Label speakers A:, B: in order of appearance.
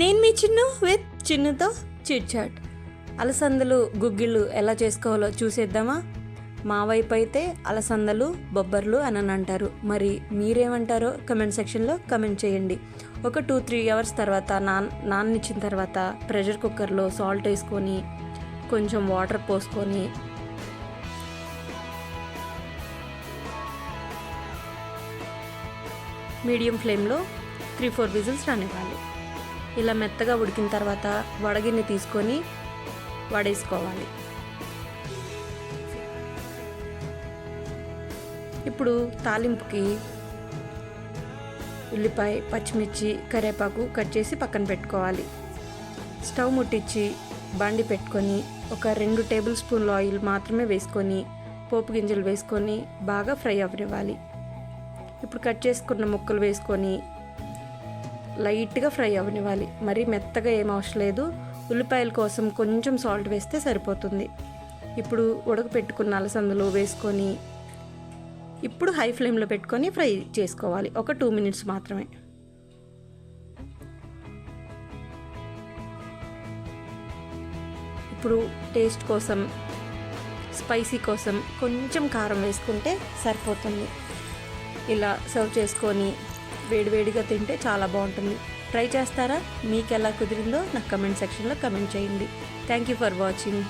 A: నేను మీ చిన్ను విత్ చిన్నుతో చిట్ చాట్. అలసందలు గుగ్గిళ్ళు ఎలా చేసుకోవాలో చూసేద్దామా? మా వైపు అయితే అలసందలు బొబ్బర్లు అని అని అంటారు. మరి మీరేమంటారో కమెంట్ సెక్షన్లో కమెంట్ చేయండి. ఒక టూ త్రీ అవర్స్ తర్వాత నాన్ నాన్నిచ్చిన తర్వాత ప్రెషర్ కుక్కర్లో సాల్ట్ వేసుకొని కొంచెం వాటర్ పోసుకొని మీడియం ఫ్లేమ్లో త్రీ ఫోర్ విజిల్స్ రానివ్వాలి. ఇలా మెత్తగా ఉడికిన తర్వాత వడగిన్ని తీసుకొని వడేసుకోవాలి. ఇప్పుడు తాలింపుకి ఉల్లిపాయ పచ్చిమిర్చి కరివేపాకు కట్ చేసి పక్కన పెట్టుకోవాలి. స్టవ్ ముట్టించి బండి పెట్టుకొని ఒక రెండు టేబుల్ స్పూన్ల ఆయిల్ మాత్రమే వేసుకొని పోపు గింజలు వేసుకొని బాగా ఫ్రై అవ్వనివ్వాలి. ఇప్పుడు కట్ చేసుకున్న ముక్కలు వేసుకొని లైట్గా ఫ్రై అవ్వనివ్వాలి. మరీ మెత్తగా ఏం అవసరం లేదు. ఉల్లిపాయల కోసం కొంచెం సాల్ట్ వేస్తే సరిపోతుంది. ఇప్పుడు ఉడకపెట్టుకున్న అలసందలు వేసుకొని ఇప్పుడు హై ఫ్లేమ్లో పెట్టుకొని ఫ్రై చేసుకోవాలి. ఒక టూ మినిట్స్ మాత్రమే. ఇప్పుడు టేస్ట్ కోసం స్పైసీ కోసం కొంచెం కారం వేసుకుంటే సరిపోతుంది. ఇలా సర్వ్ చేసుకొని వేడివేడిగా తింటే చాలా బాగుంటుంది. ట్రై చేస్తారా? మీకు ఎలా కుదిరిందో నాకు కమెంట్ సెక్షన్లో కమెంట్ చేయండి. Thank you for watching